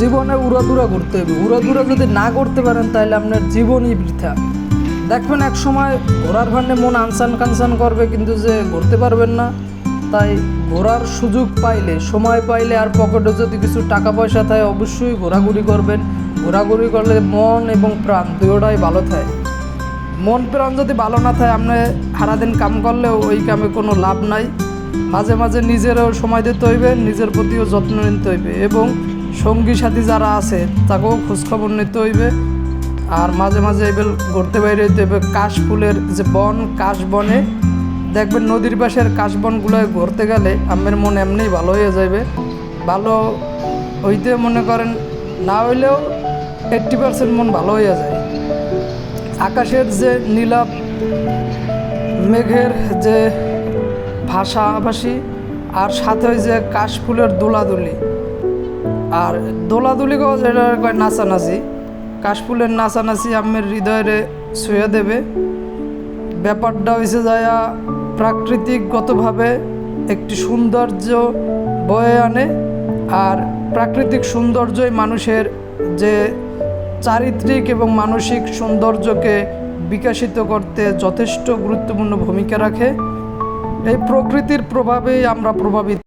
জীবনে উড়াদুরা করতে হবে। উড়াদুরা যদি না করতে পারেন, তাহলে আপনার জীবনই বৃথা। দেখবেন এক সময় ঘোরার ভান্ডে মন আনসান কানসান করবে, কিন্তু যে ঘুরতে পারবেন না। তাই ঘোরার সুযোগ পাইলে, সময় পাইলে আর পকেটে যদি কিছু টাকা পয়সা থাকে, অবশ্যই ঘোরাঘুরি করবেন। ঘোরাঘুরি করলে মন এবং প্রাণ দুয়োটাই ভালো থাকে। মন প্রাণ যদি ভালো না থাকে, আপনি সারাদিন কাম করলেও ওই কামে কোনো লাভ নাই। মাঝে মাঝে নিজেরও সময় দিতে হইবে, নিজের প্রতিও যত্ন নিতে হইবে। এবং সঙ্গী সাথী যারা আছে, তাকেও খোঁজখবর নিতে হইবে। আর মাঝে মাঝে এবার ঘুরতে বাইরে হইতে হবে কাশ ফুলের যে বন কাশ বনে দেখবেন নদীর পাশের কাশ বনগুলোয় ঘুরতে গেলে আমের মন এমনিই ভালো হয়ে যাবে ভালো হইতে মনে করেন, না হইলেও এইট্টি পার্সেন্ট মন ভালো হয়ে যায়। আকাশের যে নীলাপ মেঘের যে ভাষাভাষী, আর সাথে ওই যে কাশফুলের দোলাদুলি। আর দোলাদুলি কও যেটা কয় নাচানাচি, কাশফুলের নাচানাচি আমের হৃদয়ে ছুঁয়ে দেবে। ব্যাপারটা হয়েছে যায়া প্রাকৃতিকগতভাবে একটি সৌন্দর্য বয়ে আনে আর প্রাকৃতিক সৌন্দর্যই মানুষের যে চারিত্রিক এবং মানসিক সৌন্দর্যকে বিকাশিত করতে যথেষ্ট গুরুত্বপূর্ণ ভূমিকা রাখে। এই প্রকৃতির প্রভাবেই আমরা প্রভাবিত।